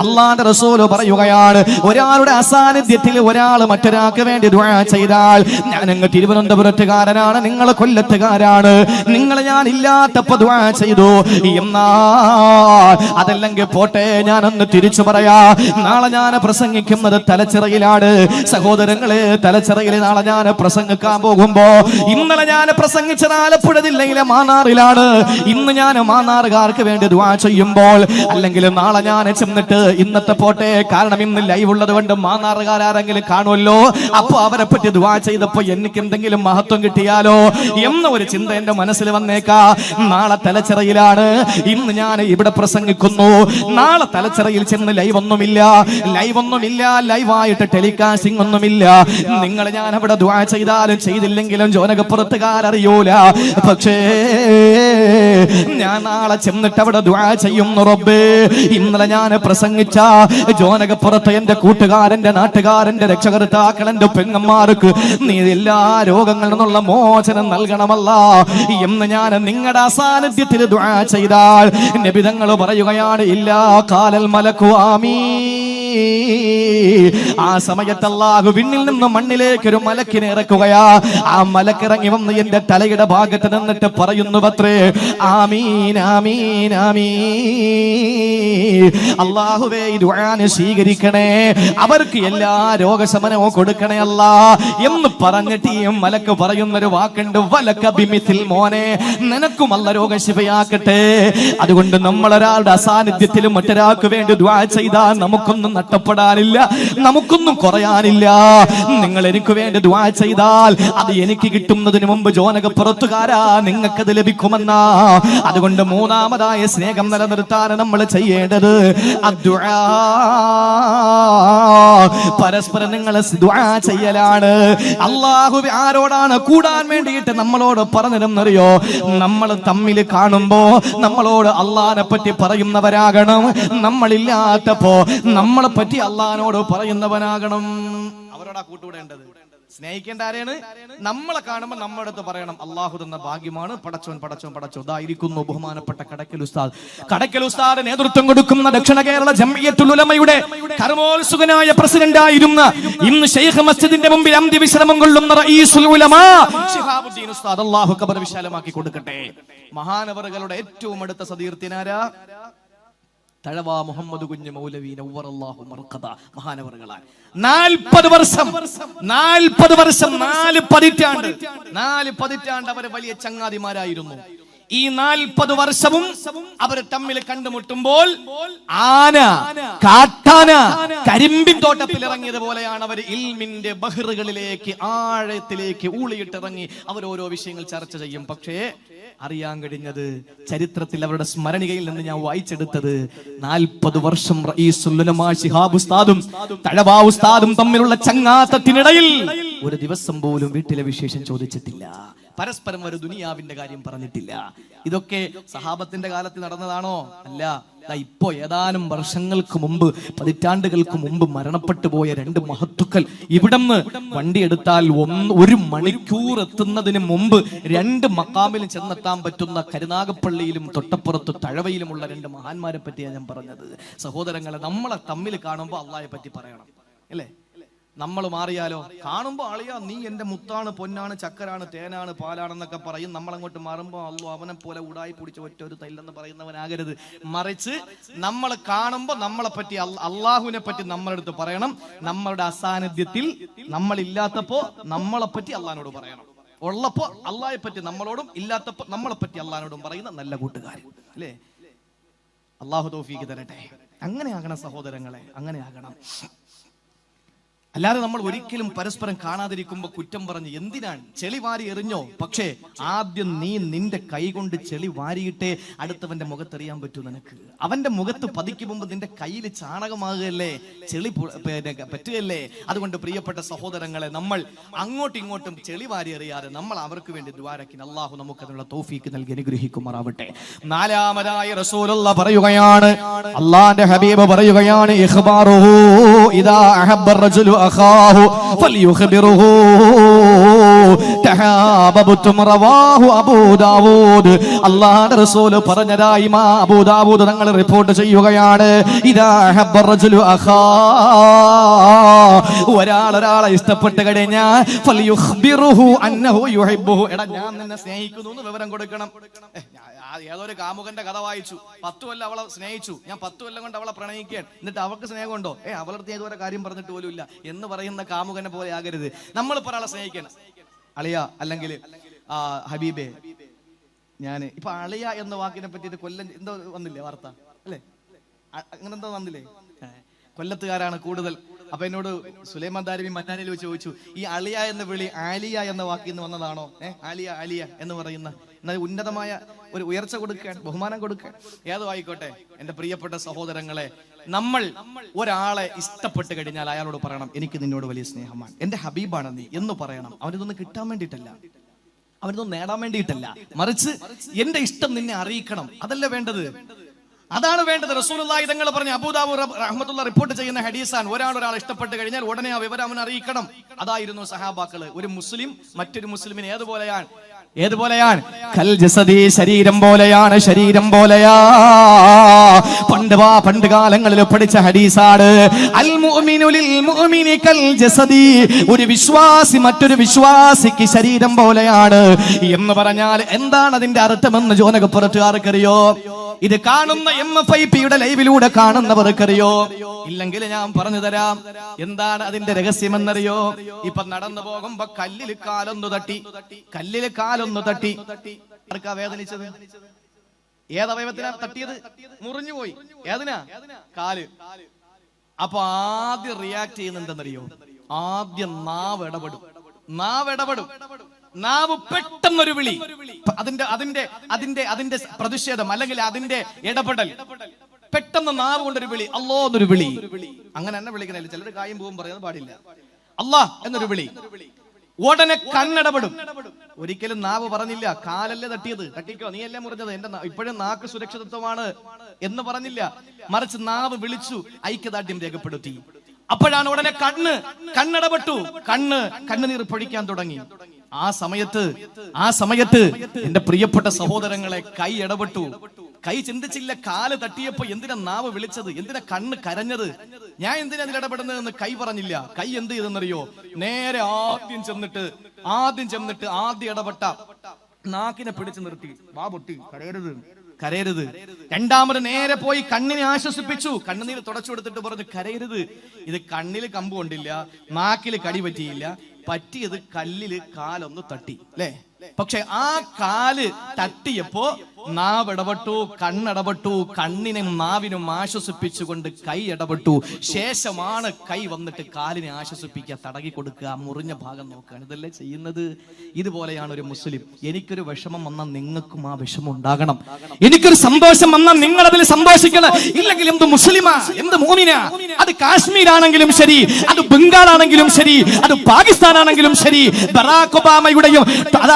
അള്ളാന്റെ റസൂൽ പറയുകയാണ് ഒരാളുടെ അസാന്നിധ്യത്തിൽ ഒരാൾ മറ്റൊരാൾക്ക് വേണ്ടി ദുആ ചെയ്താൽ ഞാൻ അങ്ങ് തിരുവനന്തപുരത്തുകാരനാണ് നിങ്ങൾ കൊല്ലത്തുകാരാണ്. നിങ്ങൾ ഞാൻ ഇല്ലാത്തപ്പോ ദുആ ചെയ്തു. എന്നാ അതല്ലെങ്കിൽ പോട്ടെ ഞാൻ അന്ന് തിരിച്ചു പറയാ നാളെ ഞാൻ പ്രസംഗിക്കുന്നത് തലച്ചിറയിലാണ്. സഹോദരങ്ങളെ തലച്ചിറയിൽ നാളെ ഞാൻ പ്രസംഗിക്കാൻ പോകുമ്പോ ഇന്നലെ ഞാൻ പ്രസംഗിച്ചത് ആലപ്പുഴ ജില്ലയിലെ മാന്നാറിലാണ്. ഇന്ന് ഞാൻ മാന്നാറുകാർക്ക് വേണ്ടി ദുആ ചെയ്യുമ്പോൾ അല്ലെങ്കിൽ നാളെ ഞാൻ ചെന്നിട്ട് ഇന്നത്തെ പോട്ടെ. കാരണം ഇന്ന് ലൈവ് ഉള്ളത് കൊണ്ട് മാന്നാറുകാരെങ്കിലും കാണുമല്ലോ? അപ്പൊ അവരെ പറ്റി ദുആ ചെയ്തപ്പോ എനിക്ക് എന്തെങ്കിലും മഹത്വം കിട്ടിയാലോ? എന്ന ഒരു ചിന്ത എന്റെ മനസ്സിൽ വന്നേക്കാ. നാളെ തലച്ചിറയിലാണ്. ഇന്ന് ഞാൻ ഇവിടെ പ്രസംഗിക്കുന്നു. നാളെ തലച്ചിറയിൽ ചെന്ന് ലൈവ് ഒന്നുമില്ല. ലൈവ് ഒന്നുമില്ല. ലൈവായിട്ട് ടെലികാസ്റ്റിംഗ് ഒന്നുമില്ല. നിങ്ങൾ ഞാൻ അവിടെ ദുആ ചെയ്താലും ചെയ്തില്ലെങ്കിലും ജോനകപ്പുറത്തുകാരറിയൂല. പക്ഷേ ഞാൻ നാളെ ചെന്നിട്ട് അവിടെ ദുആ ചെയ്യുന്നു റബ്ബേ. ഇന്നലെ ഞാൻ പ്രസംഗിച്ച ജോനകപ്പുറത്ത് എന്റെ കൂട്ടുകാരന്റെ നാട്ടുകാരന്റെ രക്ഷകർത്താക്കൾ എന്റെ പെങ്ങന്മാർക്ക് നീ എല്ലാ രോഗങ്ങളിൽ നിന്നുള്ള മോചനം നൽകണമല്ല. എന്ന് ഞാൻ നിങ്ങളുടെ അസാന്നിധ്യത്തിൽ ദുആ ചെയ്താൽ നബിതങ്ങൾ പറയുകയാണ് ഇല്ലാ കാലൽ മലക്കുവാമീ ആ സമയത്ത് അല്ലാഹു വിണ്ണിൽ നിന്ന് മണ്ണിലേക്ക് ഒരു മലക്കിനെ ഇറക്കുകയാ. ആ മലക്കിറങ്ങി വന്ന് എന്റെ തലയുടെ ഭാഗത്ത് നിന്നിട്ട് പറയുന്നു പത്രേ ആമീൻ ആമീൻ. ആമീൻ അള്ളാഹുവേ സ്വീകരിക്കണേ. അവർക്ക് എല്ലാ രോഗശമനവും കൊടുക്കണേ അല്ല. എന്ന് പറഞ്ഞിട്ട് ഈ മലക്ക് പറയുന്നൊരു വാക്കുണ്ട് വലക്ക ബിമിത്തിൽ മോനെ നിനക്കും അല്ല രോഗശിവയാക്കട്ടെ. അതുകൊണ്ട് നമ്മളൊരാളുടെ അസാന്നിധ്യത്തിലും മറ്റൊരാൾക്ക് വേണ്ടി ദ്വാ ചെയ്താൽ നമുക്കൊന്നും നഷ്ടപ്പെടാനില്ല നമുക്കൊന്നും കുറയാനില്ല. നിങ്ങൾ എനിക്ക് വേണ്ടി ദ്വാ ചെയ്താൽ അത് എനിക്ക് കിട്ടുന്നതിന് മുമ്പ് ജോനകപ്പുറത്തുകാരാ നിങ്ങൾക്കത് ലഭിക്കുമെന്നാ. അതുകൊണ്ട് മൂന്നാമതായ സ്നേഹം നിലനിർത്താൻ നമ്മൾ ചെയ്യേണ്ടത്. അദ്ദുആ. പരസ്പരം നിങ്ങൾ ചെയ്യലാണ്. അള്ളാഹു ആരോടാണ് കൂടാൻ വേണ്ടിയിട്ട് നമ്മളോട് പറഞ്ഞിരുന്നറിയോ നമ്മൾ തമ്മിൽ കാണുമ്പോ നമ്മളോട് അള്ളഹാനെ പറ്റി പറയുന്നവരാകണം. നമ്മളില്ലാത്തപ്പോ നമ്മളെ പറ്റി അള്ളഹാനോട് പറയുന്നവനാകണം. അവരോടാ കൂട്ടുകൂടേണ്ടത്? സ്നേഹിക്കേണ്ട ആരെയാണ് നമ്മളെ കാണുമ്പോൾ നമ്മുടെ അടുത്ത് പറയണം അള്ളാഹു തന്ന ഭാഗ്യമാണ് പടച്ചോൻ പടച്ചോൻ പടച്ചോ ഇതായിരിക്കുന്നു ബഹുമാനപ്പെട്ട കടക്കൽ ഉസ്താദ്. കടക്കൽ ഉസ്താദ് നേതൃത്വം കൊടുക്കുന്ന ദക്ഷിണ കേരള ജമ്മിയത്തുലമയുടെ പ്രസിഡന്റ് ആയിരുന്ന ഇന്ന് ഷെയ്ഖ് മസ്ജിദിന്റെ മുമ്പിൽ അന്ത്യവിശ്രമം കൊള്ളുന്ന റഈസുൽ ഉലമാ ശിഹാബുദ്ദീൻ ഉസ്താദ് അള്ളാഹു കബർ വിശാലമാക്കി കൊടുക്കട്ടെ. മഹാനവറുകളുടെ ഏറ്റവും അടുത്ത സതീർത്ഥ്യനാരാ തഴവ മുഹമ്മദ് കുഞ്ഞ് മൗലവി നവ്വറല്ലാഹു മർക്കദ. മഹാനവറുകളാൽ. നാൽപ്പത് വർഷം. നാൽപ്പത് വർഷം. നാല് പതിറ്റാണ്ട്. നാല് പതിറ്റാണ്ട് അവർ വലിയ ചങ്ങാതിമാരായിരുന്നു. ഈ നാൽപ്പത് വർഷവും അവർ തമ്മിൽ കണ്ടുമുട്ടുമ്പോൾ ആന കാട്ടാന കരിമ്പിൻ തോട്ടത്തിൽ ഇറങ്ങിയത് പോലെയാണ് അവർ ഇൽമിന്റെ ബഹറുകളിലേക്ക് ആഴത്തിലേക്ക് ഊളിയിട്ടിറങ്ങി അവർ ഓരോ വിഷയങ്ങൾ ചർച്ച ചെയ്യും. പക്ഷേ അറിയാൻ കഴിഞ്ഞത് ചരിത്രത്തിൽ അവരുടെ സ്മരണികയിൽ നിന്ന് ഞാൻ വായിച്ചെടുത്തത് നാൽപ്പത് വർഷം ഉസ്താദും തഴവാ ഉസ്താദും തമ്മിലുള്ള ചങ്ങാത്തത്തിനിടയിൽ ഒരു ദിവസം പോലും വീട്ടിലെ വിശേഷം ചോദിച്ചിട്ടില്ല. പരസ്പരം ഒരു ദുനിയാവിന്റെ കാര്യം പറഞ്ഞിട്ടില്ല. ഇതൊക്കെ സഹാബത്തിന്റെ കാലത്ത് നടന്നതാണോ? അല്ല. ഇപ്പോ ഏതാനും വർഷങ്ങൾക്ക് മുമ്പ് പതിറ്റാണ്ടുകൾക്ക് മുമ്പ് മരണപ്പെട്ടു പോയ രണ്ട് മഹത്തുക്കൾ ഇവിടന്ന് വണ്ടി എടുത്താൽ ഒന്ന് ഒരു മണിക്കൂർ എത്തുന്നതിന് മുമ്പ് രണ്ട് മക്കാമിൽ ചെന്നെത്താൻ പറ്റുന്ന കരുനാഗപ്പള്ളിയിലും തൊട്ടപ്പുറത്ത് തഴവയിലുമുള്ള രണ്ട് മഹാന്മാരെ പറ്റിയാണ് ഞാൻ പറഞ്ഞത്. സഹോദരങ്ങളെ നമ്മളെ തമ്മിൽ കാണുമ്പോൾ അള്ളാഹെ പറ്റി പറയണം. അല്ലേ? നമ്മൾ മാറിയാലോ? കാണുമ്പോൾ അളിയാ നീ എന്റെ മുത്താണ് പൊന്നാണ് ചക്കരാണ് തേനാണ് പാലാണെന്നൊക്കെ പറയും. നമ്മൾ അങ്ങോട്ട് മാറുമ്പോൾ അല്ലോ അവനെ പോലെ ഉടായി പിടിച്ച ഒറ്റ ഒരു തൈലെന്ന് പറയുന്നവനാകരുത്. മറിച്ച് നമ്മൾ കാണുമ്പോൾ നമ്മളെ പറ്റി അള്ളാഹുവിനെ പറ്റി നമ്മളെടുത്ത് പറയണം. നമ്മളുടെ അസാന്നിധ്യത്തിൽ നമ്മളില്ലാത്തപ്പോ നമ്മളെ പറ്റി അള്ളഹാനോട് പറയണം. ഉള്ളപ്പോ അള്ളാഹെ പറ്റി നമ്മളോടും ഇല്ലാത്തപ്പോ നമ്മളെ പറ്റി അള്ളഹാനോടും പറയുന്ന നല്ല കൂട്ടുകാരൻ അല്ലേ? അള്ളാഹു തോഫീക്ക് തരട്ടെ. അങ്ങനെ ആകണം സഹോദരങ്ങളെ അങ്ങനെ ആകണം. അല്ലാതെ നമ്മൾ ഒരിക്കലും പരസ്പരം കാണാതിരിക്കുമ്പോൾ കുറ്റം പറഞ്ഞ് എന്തിനാണ്? ചെളി വാരി എറിഞ്ഞോ? പക്ഷേ ആദ്യം നീ നിന്റെ കൈ കൊണ്ട് ചെളി വാരിയിട്ടേ അടുത്തവന്റെ മുഖത്തെറിയാൻ പറ്റൂ നിനക്ക്. അവന്റെ മുഖത്ത് പതിക്കുമ്പോൾ നിന്റെ കയ്യിൽ ചാണകമാകുകയല്ലേ? ചെളി പറ്റുകയല്ലേ? അതുകൊണ്ട് പ്രിയപ്പെട്ട സഹോദരങ്ങളെ നമ്മൾ അങ്ങോട്ടും ഇങ്ങോട്ടും ചെളി വാരി എറിയാതെ നമ്മൾ അവർക്ക് വേണ്ടി ദ്വാരക്കിന് അള്ളാഹു നമുക്ക് അതിനുള്ള തോഫീക്ക് നൽകി അനുഗ്രഹിക്കുമാറാവട്ടെ. നാലാമതായി റസൂലുള്ള പറയുകയാണ്. അള്ളാന്റെ ഹബീബ് പറയുകയാണ് ഇഖ്ബാറുഹു. റവാഹു അബൂ ദാവൂദ് റസൂൽ പറഞ്ഞതായി മാ അബൂ ദാവൂദ് റിപ്പോർട്ട് ചെയ്യുകയാണ്. ഇദാ ഇഷ്ടപ്പെട്ട് കഴിഞ്ഞാൽ അന്നഹു ഞാൻ നിന്നെ സ്നേഹിക്കുന്നു എന്ന് വിവരം കൊടുക്കണം. ഏതൊരു കാമുകന്റെ കഥ വായിച്ചു. പത്തു കൊല്ലം അവളെ സ്നേഹിച്ചു. ഞാൻ പത്തു കൊല്ലം കൊണ്ട് അവളെ പ്രണയിക്കാൻ എന്നിട്ട് അവൾക്ക് സ്നേഹമുണ്ടോ? ഏ അവളടുത്ത് ഏതൊരു കാര്യം പറഞ്ഞിട്ട് പോലും ഇല്ല. എന്ന് പറയുന്ന കാമുകനെ പോലെ ആകരുത്. നമ്മൾ ഇപ്പോൾ ഒരാളെ സ്നേഹിക്കണം. അളിയ അല്ലെങ്കിൽ ഹബീബെ. ഞാൻ ഇപ്പൊ അളിയ എന്ന വാക്കിനെ പറ്റിയിട്ട് കൊല്ലം എന്തോ വന്നില്ലേ വാർത്ത? അല്ലേ? അങ്ങനെ എന്തോ വന്നില്ലേ? കൊല്ലത്തുകാരാണ് കൂടുതൽ. അപ്പൊ എന്നോട് സുലൈമാൻ ദാരിമി മന്നാനിൽ വെച്ച് ചോദിച്ചു ഈ അളിയ എന്ന വിളി ആലിയ എന്ന വാക്കിൽ നിന്ന് വന്നതാണോ? ഏഹ് ആലിയ ആലിയ എന്ന് പറയുന്ന എന്നാൽ ഉന്നതമായ ഒരു ഉയർച്ച കൊടുക്കാൻ ബഹുമാനം കൊടുക്കാൻ. ഏതോ ആയിക്കോട്ടെ എന്റെ പ്രിയപ്പെട്ട സഹോദരങ്ങളെ നമ്മൾ ഒരാളെ ഇഷ്ടപ്പെട്ട് കഴിഞ്ഞാൽ അയാളോട് പറയണം എനിക്ക് നിന്നോട് വലിയ സ്നേഹമാണ് എന്റെ ഹബീബാണ് നീ എന്ന് പറയണം. അവനിതൊന്നും കിട്ടാൻ വേണ്ടിയിട്ടല്ല. അവനിതൊന്നും നേടാൻ വേണ്ടിയിട്ടല്ല. മറിച്ച് എന്റെ ഇഷ്ടം നിന്നെ അറിയിക്കണം. അതല്ല വേണ്ടത്. അതാണ് വേണ്ടത്. റസൂലുള്ളാഹി തങ്ങൾ പറഞ്ഞ അബൂദാബു റഹ്മത്തുള്ള റിപ്പോർട്ട് ചെയ്യുന്ന ഹദീസാണ്. ഒരാൾ ഒരാൾ ഇഷ്ടപ്പെട്ട് കഴിഞ്ഞാൽ ഉടനെ ആ വിവരം അവൻ അറിയിക്കണം. അതായിരുന്നു സഹാബാക്കൾ. ഒരു മുസ്ലിം മറ്റൊരു മുസ്ലിമിന് ഏതുപോലെയാണ്? ഏതുപോലെയാണ്? കൽ ജസദി ശരീരം പോലെയാണ് ശരീരം പോലെയാ. പണ്ട് വാ പണ്ട് കാലങ്ങളിൽ പഠിച്ച ഹദീസാണ്. അൽ മുഅ്മിനു ലിൽ മുഅ്മിനി കൽ ജസദി. ഒരു വിശ്വാസി മറ്റൊരു വിശ്വാസിക്ക് ശരീരം പോലെയാണ്. എന്ന് പറഞ്ഞാൽ എന്താണ് അതിന്റെ അർത്ഥമെന്ന് ജോനകപ്പുറത്തുകാർക്കറിയോ? ഇത് കാണുന്ന എം എഫ് ഐ പിയുടെ ലൈവിലൂടെ കാണുന്നവർക്കറിയോ? ഇല്ലെങ്കിൽ ഞാൻ പറഞ്ഞു തരാം. എന്താണ് അതിന്റെ രഹസ്യമെന്നറിയോ? ഇപ്പൊ നടന്നു പോകുമ്പോ കല്ലിൽ കാലൊന്നു തട്ടി. കല്ലിൽ കാലൊന്നു തട്ടി. ആർക്കാ വേദനിച്ചത്? ഏതവയവത്തിനാ തട്ടിയത്? മുറിഞ്ഞു പോയി. ഏതിനാ? കാൽ. അപ്പൊ ആദ്യം റിയാക്ട് ചെയ്യുന്നുണ്ടെന്നറിയോ ആദ്യം നാവ് ഇടപെടും. നാവ് ഇടപെടും. നാവ് പെട്ടെന്നൊരു വിളി. അതിന്റെ അതിന്റെ അതിന്റെ അതിന്റെ പ്രതിഷേധം അല്ലെങ്കിൽ അതിന്റെ ഇടപെടൽ. പെട്ടെന്ന് നാവ് കൊണ്ടൊരു വിളി. അല്ലോ എന്നൊരു വിളി. അങ്ങനെ എന്നെ വിളിക്കണില്ല ചിലർ കായും പോകും പറയാൻ പാടില്ല. അല്ലാ എന്നൊരു വിളി. ഉടനെ കണ്ണിടപെടും. ഒരിക്കലും നാവ് പറഞ്ഞില്ല. കാലല്ലേ തട്ടിയത്? തട്ടിക്കോ? നീ അല്ലേ മുറിഞ്ഞത്? എന്റെ ഇപ്പോഴും നാക്ക് സുരക്ഷിതത്വമാണ് എന്ന് പറഞ്ഞില്ല. മറിച്ച് നാവ് വിളിച്ചു ഐക്യദാർഢ്യം രേഖപ്പെടുത്തി. അപ്പോഴാണ് ഉടനെ കണ്ണ് കണ്ണിടപെട്ടു. കണ്ണ് കണ്ണുനീർ പൊഴിക്കാൻ തുടങ്ങി. ആ സമയത്ത് ആ സമയത്ത് എന്റെ പ്രിയപ്പെട്ട സഹോദരങ്ങളെ കൈ ഇടപെട്ടു. കൈ ചിന്തിച്ചില്ല കാൽ തട്ടിയപ്പോ എന്തിനാ നാവ് വിളിച്ചത്? എന്തിനാ കണ്ണ് കരഞ്ഞത്? ഞാൻ എന്തിനാ അതിൽ ഇടപെടുന്നതെന്ന് കൈ പറഞ്ഞില്ല. കൈ എന്ത് ചെയ്തെന്നറിയോ? നേരെ ആദ്യം ചെന്നിട്ട് ആദ്യം ചെന്നിട്ട് ആദ്യം ഇടപെട്ട നാക്കിനെ പിടിച്ചു നിർത്തി. വാ പൊട്ടി കരയരുത്. കരയരുത്. രണ്ടാമത് നേരെ പോയി കണ്ണിനെ ആശ്വസിപ്പിച്ചു. കണ്ണുനീര് തുടച്ചു കൊടുത്തിട്ട് പറഞ്ഞു കരയരുത്. ഇത് കണ്ണിൽ കമ്പ് കൊണ്ടില്ല നാക്കിൽ കടി പറ്റിയില്ല. പറ്റിയത് കല്ലിൽ കാലൊന്ന് തട്ടി. അല്ലേ പക്ഷെ ആ കാൽ തട്ടിയപ്പോ നാവ് ഇടപെട്ടു കണ്ണിടപെട്ടു കണ്ണിനും നാവിനും ആശ്വസിപ്പിച്ചുകൊണ്ട് കൈ ഇടപെട്ടു. ശേഷമാണ് കൈ വന്നിട്ട് കാലിനെ ആശ്വസിപ്പിക്കുക തടകി കൊടുക്കുക മുറിഞ്ഞ ഭാഗം നോക്കുകയാണ്. ഇതല്ലേ ചെയ്യുന്നത്? ഇതുപോലെയാണ് ഒരു മുസ്ലിം. എനിക്കൊരു വിഷമം വന്നാൽ നിങ്ങൾക്കും ആ വിഷമം ഉണ്ടാകണം. എനിക്കൊരു സന്തോഷം വന്നാൽ നിങ്ങൾ അതിൽ സന്തോഷിക്കണം. ഇല്ലെങ്കിൽ എന്ത് മുസ്ലിമാ? എന്ത് മോമിനാ? അത് കാശ്മീരാണെങ്കിലും ശരി അത് ബംഗാൾ ആണെങ്കിലും ശരി അത് പാകിസ്ഥാൻ ആണെങ്കിലും ശരി. ബറാക് ഒബാമയുടെയും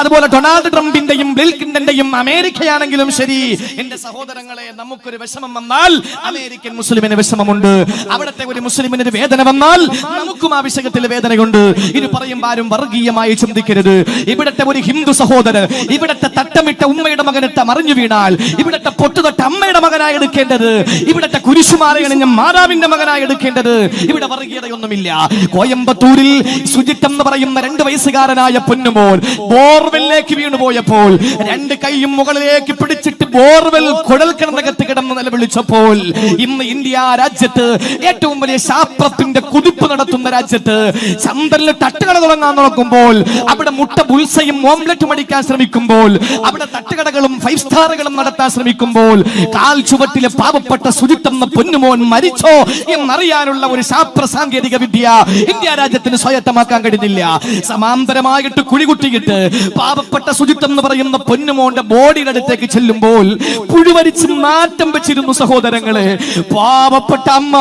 അതുപോലെ ഡൊണാൾഡ് ട്രംപിന്റെയും ബിൽ ക്ലിന്റന്റെയും അമേരിക്കയാണെങ്കിലും ശരി. എന്റെ സഹോദരങ്ങളെ നമുക്കൊരു വിഷമം വന്നാൽ അമേരിക്കൻ മുസ്ലിമിന് വിഷമമുണ്ട്. അവിടുത്തെ ഒരു മുസ്ലിമിന് ഒരു വേദന വന്നാൽ നമുക്കും ആ വിഷയത്തിൽ വേദനയുണ്ട്. ഇത് പറയുമ്പോൾ ആരും വർഗീയമായി ചിന്തിക്കരുത്. ഇവിടത്തെ ഒരു ഹിന്ദു സഹോദരൻ ഇവിടത്തെ തട്ടമിട്ട ഉമ്മയുടെ മകനിട്ട മറിഞ്ഞു വീണാൽ ഇവിടത്തെ പൊട്ടുതൊട്ട അമ്മയുടെ മകനായി എടുക്കേണ്ടത് ഇവിടത്തെ കുരിശുമാലയണിഞ്ഞ മാതാവിന്റെ മകനായി എടുക്കേണ്ടത് ഇവിടെ വർഗീയതയൊന്നുമില്ല. കോയമ്പത്തൂരിൽ സുജിത്ത് എന്ന് പറയുന്ന രണ്ട് വയസ്സുകാരനായ പൊന്നുമോൻ ബോർവെല്ലിലേക്ക് വീണുപോയപ്പോൾ രണ്ട് കൈയും മുകളിലേക്ക് പിടിച്ചിട്ട് ബോർവെൽ കുഴൽ കിണറകത്ത് കിടന്ന് നിലവിളിച്ചപ്പോൾ ഇന്ന് ഇന്ത്യ രാജ്യത്ത് ഏറ്റവും വലിയ ശാസ്ത്രത്തിന്റെ കുതിപ്പ് നടത്തുന്ന രാജ്യത്ത് ചന്ദ്രനിൽ തട്ടുകട തുടങ്ങാൻ നോക്കുമ്പോൾ അവിടെ മുട്ട ബുൾസയും ഓംലറ്റും അടിക്കാൻ ശ്രമിക്കുമ്പോൾ അവിടെ തട്ടുകടകളും ഫൈവ് സ്റ്റാറുകളും നടത്താൻ ശ്രമിക്കുമ്പോൾ കാൽ ചുവട്ടിലെ പാവപ്പെട്ട ശുചിത്വം പൊന്നുമോൻ മരിച്ചോ എന്നറിയാനുള്ള ഒരു ശാസ്ത്ര സാങ്കേതിക വിദ്യ ഇന്ത്യ രാജ്യത്തിന് സ്വായത്തമാക്കാൻ കഴിഞ്ഞില്ല. സമാന്തരമായിട്ട് കുഴികുട്ടിയിട്ട് പാവപ്പെട്ട ശുചിത്വം എന്ന് പറയുന്ന പൊന്നുമോന്റെ ബോഡിയുടെ അടുത്തേക്ക് ചെല്ലുമ്പോൾ പുഴുവരിച്ച് നാറ്റം വെച്ചിരുന്നു സഹോദരങ്ങളെ. പാവപ്പെട്ട അമ്മ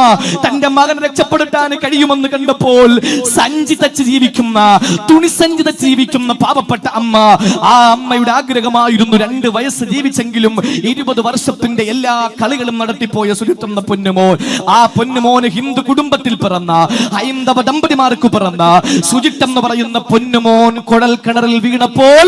തന്റെ മകൻ രക്ഷപ്പെടുത്താൻ കഴിയുമെന്ന് കണ്ടപ്പോൾ സഞ്ചി തച്ച് ജീവിക്കുന്ന തുണിസഞ്ചി തച്ച് ജീവിക്കുന്ന പാവപ്പെട്ട അമ്മ ആ അമ്മയുടെ ആഗ്രഹമായിരുന്നു രണ്ട് വയസ്സ് ജീവിച്ചെങ്കിലും ഇരുപത് വർഷത്തിന്റെ എല്ലാ കളികളും നടത്തിപ്പോയ സുരുത്തുന്ന പൊന്നുമോൻ. ആ പൊന്നുമോന് ഹിന്ദു കുടുംബത്തിൽ പിറന്ന ഹൈന്ദവ ദമ്പതിമാർക്ക് പിറന്ന സുജിത്ത് എന്ന് പറയുന്ന പൊന്നുമോൻ കുഴൽ കിണറിൽ വീണപ്പോൾ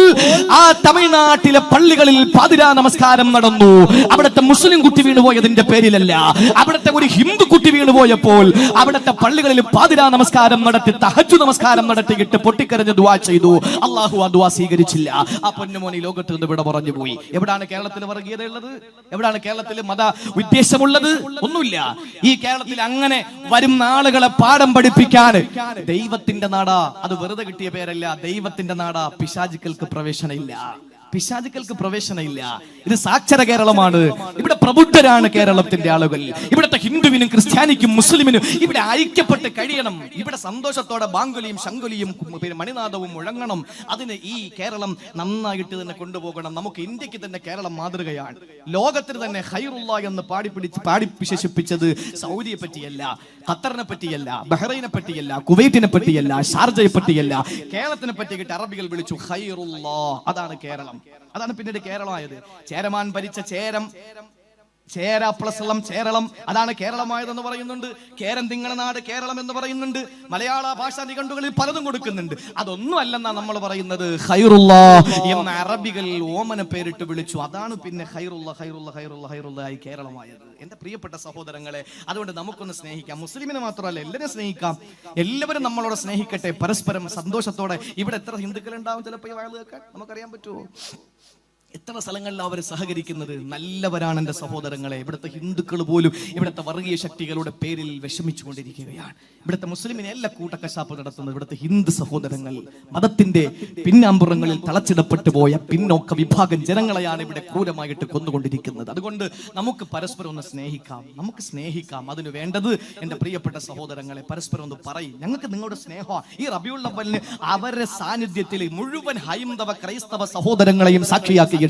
ആ തമിഴ്നാട്ടിലെ പള്ളികളിൽ പാതിരാ നമസ്കാരം നടന്നു. അവിടുത്തെ മുസ്ലിം കുട്ടി വീണുപോയതിന്റെ പേരിലല്ല. അവിടുത്തെ ഒരു ഹിന്ദു കുട്ടി വീണുപോയപ്പോൾ അവിടുത്തെ പള്ളികളിൽ പാതിരാ നമസ്കാരം നടത്തി തഹജു നമസ്കാരം നടത്തിയിട്ട് പൊട്ടിക്കരഞ്ഞ് ദുവാ ചെയ്തു. അള്ളാഹു ആ ദുവാ സ്വീകരിച്ചില്ല. ആ പൊന്നുമോനി ലോകത്ത് നിന്ന് ഇവിടെ പറഞ്ഞു പോയി. എവിടാണ് കേരളത്തിൽ വർഗീയത ഉള്ളത്? എവിടാണ് കേരളത്തിൽ മത ഉദ്ദേശമുള്ളത് ഒന്നുമില്ല. ഈ കേരളത്തിൽ അങ്ങനെ വരും നാളുകളെ പാഠം പഠിപ്പിക്കാൻ ദൈവത്തിന്റെ നാടാ. അത് വെറുതെ കിട്ടിയ പേരല്ല. ദൈവത്തിന്റെ നാടാ. പിശാചുക്കൾക്ക് പ്രവേശനമില്ല. പിശാചുക്കൾക്ക് പ്രവേശനമില്ല. ഇത് സാക്ഷര കേരളമാണ്. ഇവിടെ പ്രബുദ്ധരാണ് കേരളത്തിന്റെ ആളുകൾ. ഇവിടുത്തെ ഹിന്ദുവിനും ക്രിസ്ത്യാനിക്കും മുസ്ലിമിനും ഇവിടെ ഐക്യപ്പെട്ട് കഴിയണം. ഇവിടെ സന്തോഷത്തോടെ ബാങ്കുലിയും ശങ്കുലിയും പിന്നെ മണിനാഥവും മുഴങ്ങണം. അതിന് ഈ കേരളം നന്നായിട്ട് തന്നെ കൊണ്ടുപോകണം. നമുക്ക് ഇന്ത്യയ്ക്ക് തന്നെ കേരളം മാതൃകയാണ്. ലോകത്തിന് തന്നെ ഹൈറുള്ള എന്ന് പാടി പിടിച്ച് പാടി വിശേഷിപ്പിച്ചത് സൗദിയെ പറ്റിയല്ല ഖത്തറിനെ പറ്റിയല്ല ബഹ്റൈനെ പറ്റിയല്ല കുവൈറ്റിനെ പറ്റിയല്ല ഷാർജയെ പറ്റിയല്ല കേരളത്തിനെ പറ്റിയിട്ട് അറബികൾ വിളിച്ചു ഹൈറുള്ള അതാണ് കേരളം. അതാണ് പിന്നീട് കേരളമായത്. ചേരമാൻ ഭരിച്ച ചേരം ചേര പ്ലസളം ചേരളം അതാണ് കേരളമായതെന്ന് പറയുന്നുണ്ട്. കേരം തിങ്ങള നാട് കേരളം എന്ന് പറയുന്നുണ്ട്. മലയാള ഭാഷാ നിഘണ്ടുകളിൽ പലതും കൊടുക്കുന്നുണ്ട്. അതൊന്നും അല്ലെന്നാ നമ്മൾ പറയുന്നത്. എന്ന അറബികൾ ഓമന പേരിട്ട് വിളിച്ചു. അതാണ് പിന്നെ ഹൈറുള്ള ഹൈറുള്ള ഹൈറുള്ള ഹൈറുള്ള ആയി കേരളമായത്. എന്റെ പ്രിയപ്പെട്ട സഹോദരങ്ങളെ അതുകൊണ്ട് നമുക്കൊന്ന് സ്നേഹിക്കാം. മുസ്ലിമിനെ മാത്രമല്ല എല്ലാവരും സ്നേഹിക്കാം. എല്ലാവരും നമ്മളോട് സ്നേഹിക്കട്ടെ. പരസ്പരം സന്തോഷത്തോടെ. ഇവിടെ എത്ര ഹിന്ദുക്കൾ ഉണ്ടാവും ചിലപ്പോൾ ഈ വയൽ കേൾക്കാൻ? നമുക്കറിയാൻ പറ്റുമോ എത്ര സ്ഥലങ്ങളിൽ അവർ സഹകരിക്കുന്നത്? നല്ലവരാണ് എന്റെ സഹോദരങ്ങളെ. ഇവിടുത്തെ ഹിന്ദുക്കൾ പോലും ഇവിടുത്തെ വർഗീയ ശക്തികളുടെ പേരിൽ വിഷമിച്ചുകൊണ്ടിരിക്കുകയാണ്. ഇവിടുത്തെ മുസ്ലിമിനെ എല്ലാ കൂട്ടക്കശാപ്പ് നടത്തുന്നത്. ഇവിടുത്തെ ഹിന്ദു സഹോദരങ്ങൾ മതത്തിന്റെ പിന്നാമ്പുറങ്ങളിൽ തളച്ചിടപ്പെട്ടു പോയ പിന്നോക്ക വിഭാഗം ജനങ്ങളെയാണ് ഇവിടെ ക്രൂരമായിട്ട് കൊന്നുകൊണ്ടിരിക്കുന്നത്. അതുകൊണ്ട് നമുക്ക് പരസ്പരം ഒന്ന് സ്നേഹിക്കാം. നമുക്ക് സ്നേഹിക്കാം. അതിന് വേണ്ടത് എന്റെ പ്രിയപ്പെട്ട സഹോദരങ്ങളെ പരസ്പരം ഒന്ന് പറയും. ഞങ്ങൾക്ക് നിങ്ങളുടെ സ്നേഹം ഈ റബിയുള്ളവലിന് അവരുടെ സാന്നിധ്യത്തിൽ മുഴുവൻ ഹൈന്ദവ ക്രൈസ്തവ സഹോദരങ്ങളെയും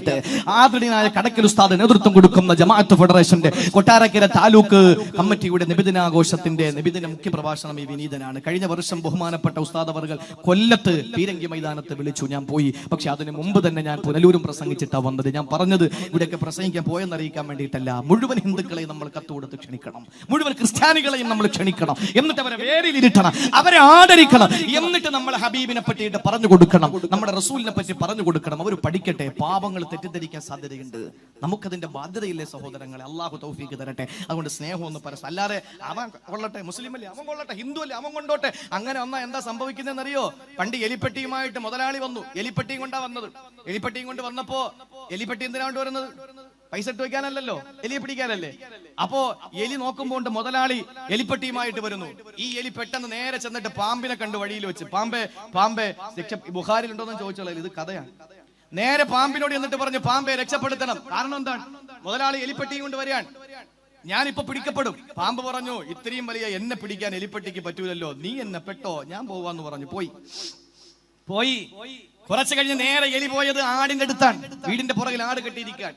സാക്ഷിയാക്കിയിട്ട് ആദരണീയനായ കടക്കൽ ഉസ്താദ് നേതൃത്വം കൊടുക്കുന്ന ജമാഅത്ത് ഫെഡറേഷന്റെ കൊട്ടാരക്കര താലൂക്ക് കമ്മിറ്റിയുടെ നിബിദിനാഘോഷത്തിന്റെ നിബിദിന മുഖ്യ പ്രഭാഷണം ഈ വിനീതനാണ്. കഴിഞ്ഞ വർഷം ബഹുമാനപ്പെട്ട ഉസ്താദ് അവർകൾ കൊല്ലത്ത് പീരങ്കി മൈതാനത്ത് വിളിച്ചു. ഞാൻ പോയി. പക്ഷെ അതിന് മുമ്പ് തന്നെ ഞാൻ പുനലൂരും പ്രസംഗിച്ചിട്ടാണ് വന്നത്. ഞാൻ പറഞ്ഞത് ഇവിടെയൊക്കെ പ്രസംഗിക്കാൻ പോയെന്നറിയിക്കാൻ വേണ്ടിയിട്ടല്ല. മുഴുവൻ ഹിന്ദുക്കളെയും നമ്മൾ കത്ത് കൊടുത്ത് ക്ഷണിക്കണം. മുഴുവൻ ക്രിസ്ത്യാനികളെയും നമ്മൾ ക്ഷണിക്കണം. എന്നിട്ട് അവരെ വേരിലിരുട്ടണം അവരെ ആദരിക്കണം. എന്നിട്ട് നമ്മൾ ഹബീബിനെ പറ്റിയിട്ട് പറഞ്ഞു കൊടുക്കണം. നമ്മുടെ റസൂലിനെ പറ്റി പറഞ്ഞു കൊടുക്കണം. അവർ പഠിക്കട്ടെ. പാപങ്ങൾ തെറ്റിദ്ധരിക്കാൻ സാധ്യതയുണ്ട്. നമുക്കതിന്റെ ബാധ്യതയില്ലേ സഹോദരങ്ങളെ? അള്ളാഹു തൗഫീക്ക് തരട്ടെ. അതുകൊണ്ട് സ്നേഹം ഒന്ന് പരസ്പരം അല്ലാതെ അവൻ കൊള്ളട്ടെ മുസ്ലിം അല്ലേ? അവൻ കൊള്ളട്ടെ ഹിന്ദു അല്ലേ? അവൻ കൊണ്ടോട്ടെ. അങ്ങനെ വന്നാൽ എന്താ സംഭവിക്കുന്നതെന്നറിയോ? പണ്ട് എലിപ്പെട്ടിയുമായിട്ട് മുതലാളി വന്നു. എലിപ്പെട്ടിയും കൊണ്ടാ വന്നത്. എലിപ്പെട്ടിയും കൊണ്ട് വന്നപ്പോ എലിപ്പെട്ടി എന്തിനാ കൊണ്ടുവരുന്നത് പൈസ ഇട്ട് വെക്കാനല്ലല്ലോ? എലിയെ പിടിക്കാനല്ലേ? അപ്പോ എലി നോക്കുമ്പോൾ മുതലാളി എലിപ്പെട്ടിയുമായിട്ട് വരുന്നു. ഈ എലി പെട്ടെന്ന് നേരെ ചെന്നിട്ട് പാമ്പിനെ കണ്ട് വഴിയിൽ വെച്ച്. പാമ്പെ പാമ്പെ ബുഹാരിലുണ്ടോന്ന് ചോദിച്ചോളൂ ഇത് കഥയാണ്. നേരെ പാമ്പിനോട് എന്നിട്ട് പറഞ്ഞു പാമ്പെ രക്ഷപ്പെടുത്തണം. കാരണം എന്താണ്? മുതലാളി എലിപ്പെട്ടിയും കൊണ്ട് ഞാൻ ഞാനിപ്പോ പിടിക്കപ്പെടും. പാമ്പ് പറഞ്ഞു ഇത്രയും വലിയ എന്നെ പിടിക്കാൻ എലിപ്പെട്ടിക്ക് പറ്റൂലല്ലോ. നീ എന്നെ പെട്ടോ? ഞാൻ പോവാന്ന് പറഞ്ഞു. പോയി. പോയി. കുറച്ചു കഴിഞ്ഞ് നേരെ എലി പോയത് ആടിന്റെ അടുത്താണ്. വീടിന്റെ പുറകിൽ ആട് കെട്ടിയിരിക്കാൻ